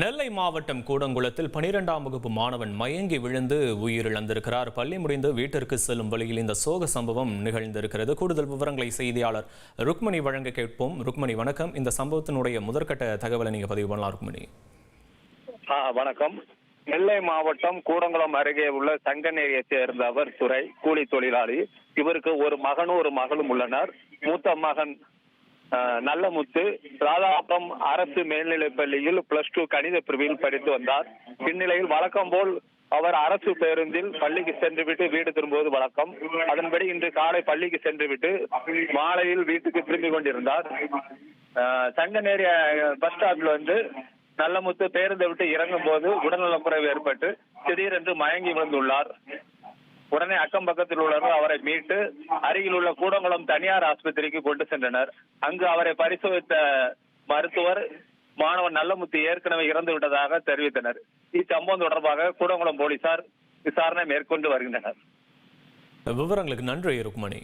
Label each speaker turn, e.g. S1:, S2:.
S1: நெல்லை மாவட்டம் கூடங்குளத்தில் பனிரெண்டாம் வகுப்பு மாணவன் மயங்கி விழுந்து உயிரிழந்திருக்கிறார். பள்ளி முடிந்து வீட்டிற்கு செல்லும் வழியில் இந்த சோக சம்பவம் நிகழ்ந்திருக்கிறது. கூடுதல் விவரங்களை செய்தியாளர் ருக்மணி வழங்க கேட்போம். ருக்மணி வணக்கம். இந்த சம்பவத்தினுடைய முதற்கட்ட தகவலை நீங்க பதிவு பண்ணலாம் ருக்மணி.
S2: வணக்கம். நெல்லை மாவட்டம் கூடங்குளம் அருகே உள்ள சங்கநேரியை சேர்ந்த அவர் துறை கூலி தொழிலாளி. இவருக்கு ஒரு மகனும் ஒரு மகளும் உள்ளனர். மூத்த மகன் நல்லமுத்து ராதாபுரம் அரசு மேல்நிலைப் பள்ளியில் பிளஸ் டூ கணித பிரிவில் படித்து வந்தார். இந்நிலையில் வழக்கம் போல் அவர் அரசு பேருந்தில் பள்ளிக்கு சென்றுவிட்டு வீடு திரும்புவது வழக்கம். அதன்படி இன்று காலை பள்ளிக்கு சென்றுவிட்டு மாலையில் வீட்டுக்கு திரும்பி கொண்டிருந்தார். ஆஹ் பஸ் ஸ்டாப்ல வந்து நல்லமுத்து பேருந்தை விட்டு இறங்கும் போது உடல்நலக்குறைவு ஏற்பட்டு திடீரென்று மயங்கி விழுந்துள்ளார். உடனே அக்கம் பக்கத்தில் உள்ளவர்கள் அவரை மீட்டு அருகில் உள்ள கூடங்குளம் தனியார் ஆஸ்பத்திரிக்கு கொண்டு சென்றனர். அங்கு அவரை பரிசோதித்த மருத்துவர் மாணவன் நல்லமுத்து ஏற்கனவே இறந்து விட்டதாக தெரிவித்தனர். இச்சம்பவம் தொடர்பாக கூடங்குளம் போலீசார் விசாரணை மேற்கொண்டு வருகின்றனர்.
S1: விவரங்களுக்கு நன்றி ருக்மணி.